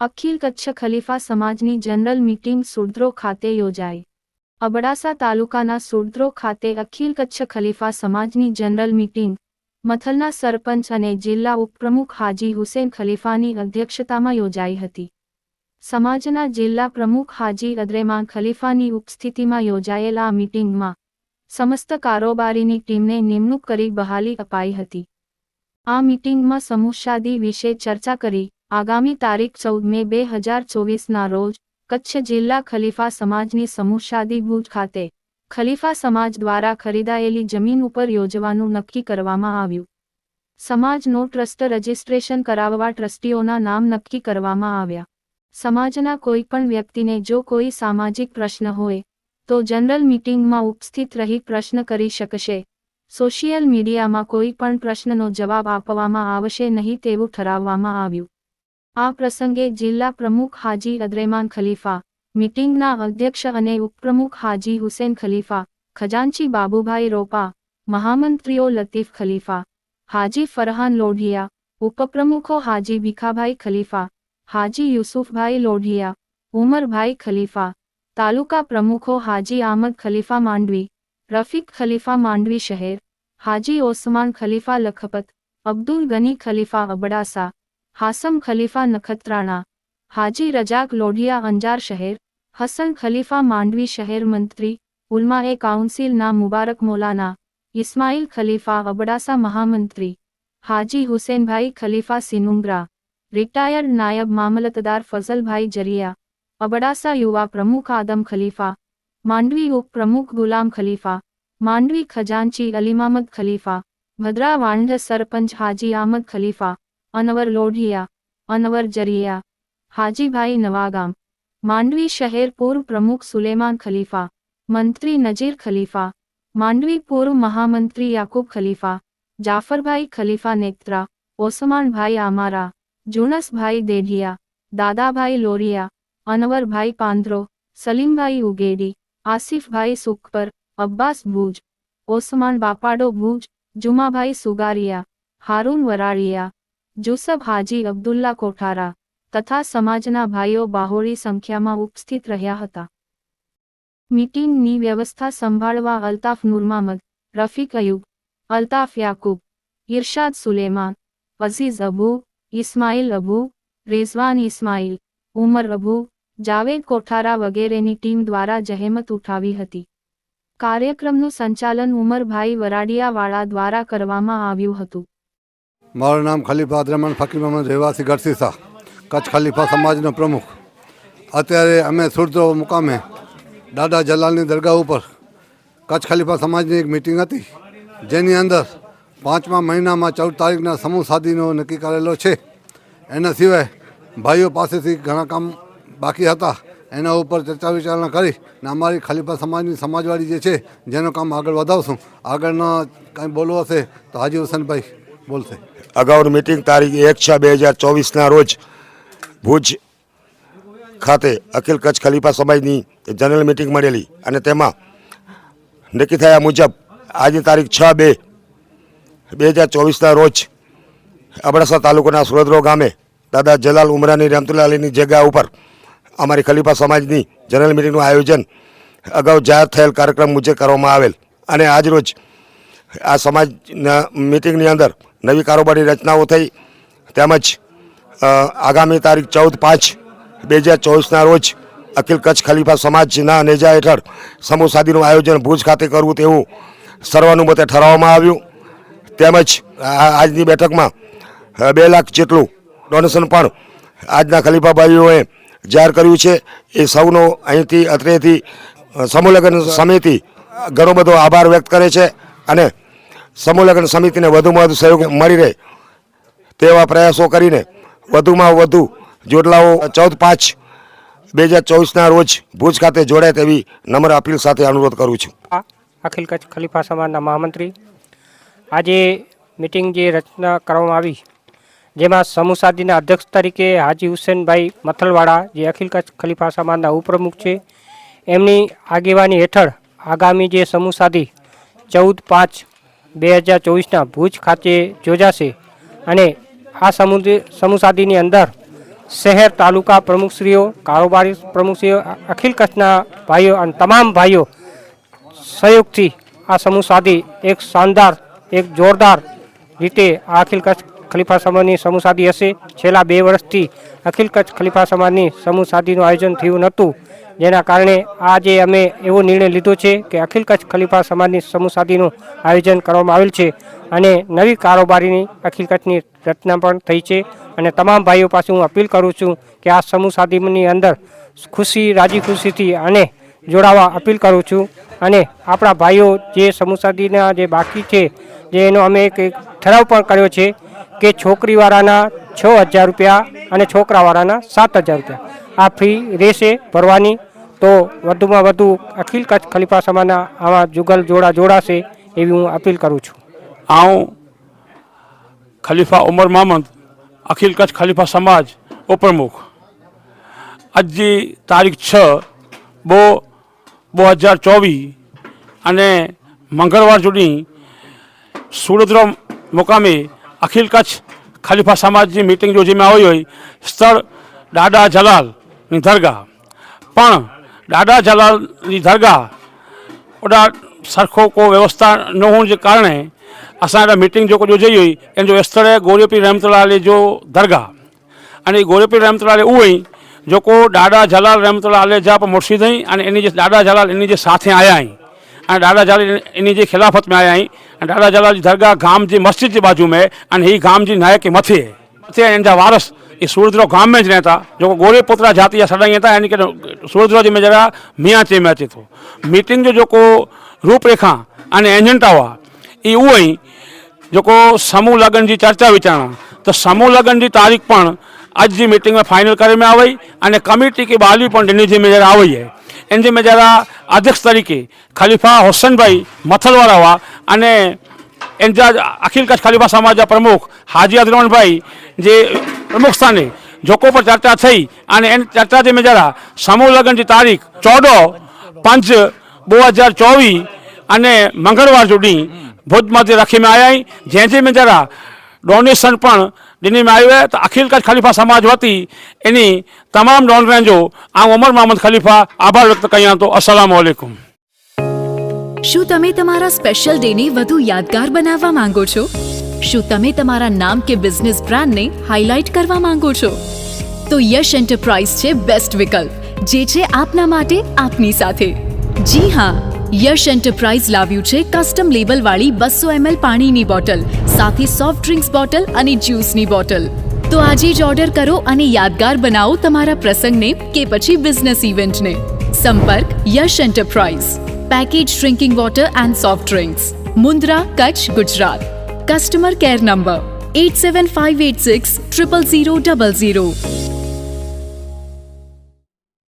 અખિલ કચ્છ ખલીફા સમાજની general meeting સુરદ્રો ખાતે યોજાઈ. અબડાસા તાલુકાના સુરદ્રો ખાતે અખિલ કચ્છ ખલીફા સમાજની જનરલ મીટિંગ. મથલના સરપંચ અને જિલ્લા ઉપપ્રમુખ હાજી હુસેન ખલીફાની અધ્યક્ષતામાં યોજાઈ હતી. સમાજના જિલ્લા પ્રમુખ હાજી અદ્રેમાન ખલીફાની ઉપસ્થિતિમાં યોજાયેલ મીટિંગમાં સમસ્ત કારોબારીની ટીમને નિમણૂક કરી બહાલી અપાઈ હતી. આ મીટિંગમાં સમુશાદી વિશે ચર્ચા કરી આગામી તારીખ ચૌદ મે બે હજાર ચોવીસના રોજ કચ્છ જિલ્લા ખલીફા સમાજની સમુશાદી ભુજ ખાતે ખલીફા સમાજ દ્વારા ખરીદાયેલી જમીન ઉપર યોજવાનું નક્કી કરવામાં આવ્યું. સમાજનો ટ્રસ્ટ રજિસ્ટ્રેશન કરાવવા ટ્રસ્ટીઓના નામ નક્કી કરવામાં આવ્યા. સમાજના કોઈ પણ વ્યક્તિને જો કોઈ સામાજિક પ્રશ્ન હોય, તો જનરલ મીટિંગમાં ઉપસ્થિત રહી પ્રશ્ન કરી શકશે. સોશિયલ મીડિયામાં કોઈ પણ પ્રશ્નનો જવાબ આપવામાં આવશે નહીં તેવું ઠરાવવામાં આવ્યું. આ પ્રસંગે જિલ્લા પ્રમુખ હાજી અદ્રેમાન ખલીફા, મીટિંગના અધ્યક્ષ અને ઉપપ્રમુખ હાજી હુસેન ખલીફા, ખજાનચી બાબુભાઈ રોપા, મહામંત્રીઓ લતીફ ખલીફા, હાજી ફરહાન લોઢિયા, ઉપપ્રમુખો હાજી ભીખાભાઈ ખલીફા હાજી યુસુફભાઈ લોઢિયા ઉમરભાઈ ખલીફા તાલુકા પ્રમુખો હાજી આમદ ખલીફા માંડવી રફીક ખલીફા માંડવી શહેર હાજી ઓસમાન ખલીફા લખપત અબ્દુલ ગની ખલીફા અબડાસા હાસમ ખલીફા નખત્રાણા હાજી રજાક લોઢિયા અંજાર શહેર હસન ખલીફા માંડવી શહેર મંત્રી ઉલમાએ કાઉન્સિલના મુબારક મોલાના ઇસ્માઇલ ખલીફા અબડાસા મહામંત્રી હાજી હુસેનભાઈ ખલીફા સિનુંગ્રા રિટાયર્ડ નાયબ મામલતદાર ફઝલભાઈ જરિયા અબડાસા યુવા પ્રમુખ આદમ ખલીફા માંડવી ઉપપ્રમુખ ગુલામ ખલીફા માંડવી ખજાનચી અલીમામદ ખલીફા ભદ્રા વાંઢ સરપંચ હાજી આમદ ખલીફા અનવર લોઢિયા અનવર જરિયા હાજીભાઈ નવાગામ માંડવી શહેર પૂર્વ પ્રમુખ સુલેમાન ખલીફા મંત્રી નજીર ખલીફા માંડવી પૂર્વ મહામંત્રી યાકુબ ખલીફા જાફરભાઈ ખલીફા નેત્રા ઓસમાનભાઈ આમારા જુનસભાઈ દેઢિયા, દાદાભાઈ લોરિયા, અનવરભાઈ પાંદરો, સલીમભાઈ ઉગેડી, આસિફભાઈ સુખપર, અબ્બાસ ભુજ, ઓસમાન બાપાડો ભુજ, જુમાભાઈ સુગારિયા, હારૂન વરાળિયા જુસબ હાજી અબ્દુલ્લા કોઠારા તથા સમાજના ભાઈઓ બાહોળી સંખ્યામાં ઉપસ્થિત રહ્યા હતા. મીટિંગની વ્યવસ્થા સંભાળવા અલ્તાફ નુરમામદ, રફીક અયુબ, અલ્તાફ યાકુબ ઇરશાદ સુલેમાન, અઝીઝ અબુ ઇસ્માઇલ અબુ, રેઝવાન ઇસ્માઇલ, ઉમર અબુ, જાવેદ કોઠારા વગેરેની ટીમ દ્વારા જહેમત ઉઠાવી હતી. કાર્યક્રમનું સંચાલન ઉમરભાઈ વરાડિયાવાળા દ્વારા કરવામાં આવ્યું હતું. મારું નામ ખલીફા અદ્રમણ ફકીર મોહમ્મદ રહેવાસી ગઢસીસા, કચ્છ ખલીફા સમાજનો પ્રમુખ. અત્યારે અમે સુરતો મુકામે દાદા જલાલની દરગાહ ઉપર કચ્છ ખલીફા સમાજની એક મિટિંગ હતી, જેની અંદર પાંચમા મહિનામાં ચૌદ તારીખના સમૂહ સાદીનો નક્કી કરેલો છે. એના સિવાય ભાઈઓ પાસેથી ઘણા કામ બાકી હતા. એના ઉપર ચર્ચા વિચારણા કરી ને અમારી ખાલીપા સમાજની સમાજવાડી જે છે, જેનું કામ આગળ વધાવશું. આગળના કાંઈ બોલવું હશે તો હાજી હુસેનભાઈ બોલશે. અગાઉની મિટિંગ તારીખ એક છ બે હજાર ચોવીસના રોજ ભુજ ખાતે અખિલ કચ્છ ખલીફા સમાજની જનરલ મિટિંગ મળેલી અને તેમાં નક્કી થયા મુજબ આજની તારીખ છ બે બે હજાર ચોવીસના રોજ અબડાસા તાલુકાના સુરદરો ગામે દાદા જલાલ ઉમરાની રમતુલ્લા જગ્યા ઉપર અમારી ખલીફા સમાજની જનરલ મિટિંગનું આયોજન અગાઉ જાહેર થયેલ કાર્યક્રમ મુજબ કરવામાં આવેલ. અને આજરોજ આ સમાજના મિટિંગની અંદર નવી કારોબારી રચનાઓ થઈ. તેમજ આગામી તારીખ ચૌદ પાંચ બે હજાર ચોવીસના રોજ અખિલ કચ્છ ખલીફા સમાજના નેજા હેઠળ સમૂહ સાદીનું આયોજન ભુજ ખાતે કરવું તેવું સર્વાનુમતે ઠરાવવામાં આવ્યું. તેમજ આજની બેઠકમાં બે લાખ જેટલું ડોનેશન પણ આજના ખલીફાભાઈઓએ જાહેર કર્યું છે. એ સૌનો અહીંથી અત્રેથી સમૂહલગ્ન સમિતિ ઘણો બધો આભાર વ્યક્ત કરે છે અને સમૂહલગ્ન સમિતિને વધુમાં વધુ સહયોગ મળી રહે તેવા પ્રયાસો કરીને વધુમાં વધુ જોડલાઓ ચૌદ પાંચ બે હજાર ચોવીસના રોજ ભુજ ખાતે જોડાય તેવી નમ્ર અપીલ સાથે અનુરોધ કરું છું. અખિલ કચ્છ ખલીફા સમાજના મહામંત્રી આજે મિટિંગ જે રચના કરવામાં આવી, જેમાં સમૂહ સાદીના અધ્યક્ષ તરીકે હાજી હુસેનભાઈ મથલવાડા, જે અખિલ કચ્છ ખલીફા સમાજના ઉપપ્રમુખ છે, એમની આગેવાની હેઠળ આગામી જે સમૂહ સાધી ચૌદ પાંચ બે હજાર ચોવીસના ભુજ ખાતે યોજાશે અને આ સમુદ સમૂહ સાધીની અંદર શહેર તાલુકા પ્રમુખશ્રીઓ, કારોબારી પ્રમુખશ્રીઓ, અખિલ કચ્છના ભાઈઓ અને તમામ ભાઈઓ સહયોગથી આ સમૂહ સાધી એક શાનદાર એક જોરદાર રીતે આ અખિલ કચ્છ ખલીફા સમાજની સમૂહ સાધી હશે. છેલ્લા બે વર્ષથી અખિલ કચ્છ ખલીફા સમાજની સમૂહ સાધીનું આયોજન થયું નહોતું. જેના કારણે આજે અમે એવો નિર્ણય લીધો છે કે અખિલ કચ્છ ખલીફા સમાજની સમૂહ સાધીનું આયોજન કરવામાં આવેલ છે અને નવી કારોબારીની અખિલ કચ્છની રચના પણ થઈ છે. અને તમામ ભાઈઓ પાસે હું અપીલ કરું છું કે આ સમૂહ સાધીની અંદર ખુશી, રાજી ખુશીથી અને જોડાવા અપીલ કરું છું. અને આપણા ભાઈઓ જે સમુસાદીના જે બાકી છે, જે એનો અમે એક ઠરાવ પણ કર્યો છે કે છોકરીવાળાના છ હજાર રૂપિયા અને છોકરાવાળાના સાત હજાર રૂપિયા. આ ફી રહેશે ભરવાની. તો વધુમાં વધુ અખિલ કચ્છ ખલીફા સમાજના આવા જુગલ જોડા જોડાશે એવી હું અપીલ કરું છું. આવું ખલીફા ઉમર મામદ, અખિલ કચ્છ ખલીફા સમાજ ઉપપ્રમુખ. આજની તારીખ છ બો બે હજાર ચોવીસ અને મંગળવાર સુધી સુરતરો મુકામે અખિલ કચ્છ ખલીફા સમાજની મિટિંગ યોજીમાં આવી હોય સ્થળ દાદા જલાલની દરગાહ. પણ દાદા જલાલની દરગાહ ઓડા સરખો કો વ્યવસ્થા ન હોવાને કારણે અસાંડા મીટિંગ જો યોજાઈ હોય એને જો સ્થળે ગોરીપી રહેમતલાલે જો દરગાહ. અને ગોરીપી રહેમતલાલે ઉ હોય જોકો દાદા જલાલ રહેમતુલ્લા આલે જે આપણે મુર્શિદ અહીં અને એની જે દાદા જલાલ એની જે સાથે આવ્યા અહીં. અને દાદા જલાલ એની જે ખિલાફત में आया અહીં. અને દાદા જલાલ દરગાહ ગામ જે મસ્જિદ જે बाजू में અને એ ગામ જે નાયક મથે. મથે એના વારસ એ सूरद्रो गाम में જ રહેતા. જોકો ગોળેપોતરા જાતિ या સડાઈ હતા, એની કે सूरद्रो જે મેં જરા મિયા ચે મેં અચે તો મીટિંગ जो જોકો રૂપરેખા અને એજન્ટા हुआ એ એવું અહીં જોકો સમૂહ લગ્ન जी ચર્ચા વિચારણા, તો સમૂહ લગ્ન जी તારીખ પણ आज जी मीटिंग में फाइनल करे में आवई अने कमेटी की बहाली पण इन जे में जरा आवई है इन जे में जरा अध्यक्ष तरीके खलीफा हुसैन भाई मथलवाड़ा हुआ अने इन जा अखिल कच्छ खलीफा समाज जा प्रमुख हाजी अदरमन भाई जे પ્રમુખ સ્થાને જોકો પર ચર્ચા થઈ અને એની ચર્ચા જે જરા સમૂહ લગ્નની તારીખ ચૌદો પંચ બે હજાર ચોવીસ અને મંગળવાર સુધી ભુજમાંથી રાખીને આવ્યા જે જે મેં જરા ડોનેશન પણ દિલ્હીમાં આવ્યા તો અખિલકત ખલીફા સમાજ વતી એની તમામ નોન રેન્જો આ ઉમર મોહમ્મદ ખલીફા, આભાર વ્યક્ત કર્યા હતો અસલામ વાલેકુમ શું તમે તમારા સ્પેશિયલ ડેને વધુ યાદગાર બનાવવા માંગો છો? શું તમે તમારા નામ કે બિઝનેસ બ્રાન્ડને હાઇલાઇટ કરવા માંગો છો? તો યશ એન્ટરપ્રાઇઝ છે બેસ્ટ વિકલ્પ, જે છે આપના માટે આપની સાથે. જી હા યશ એન્ટરપ્રાઇઝ લાવ્યું છે કસ્ટમ લેબલ વાળી બસો એમએલ પાણીની બોટલ સાથે સોફ્ટ ડ્રિંક્સ બોટલ અને જ્યુસની બોટલ તો આજે જ ઓર્ડર કરો અને યાદગાર બનાવો તમારા પ્રસંગને કે પછી બિઝનેસ ઇવેન્ટને સંપર્ક Yash enterprise package drinking water and soft drinks Mundra Kutch Gujarat customer care number eight seven five eight six triple zero double zero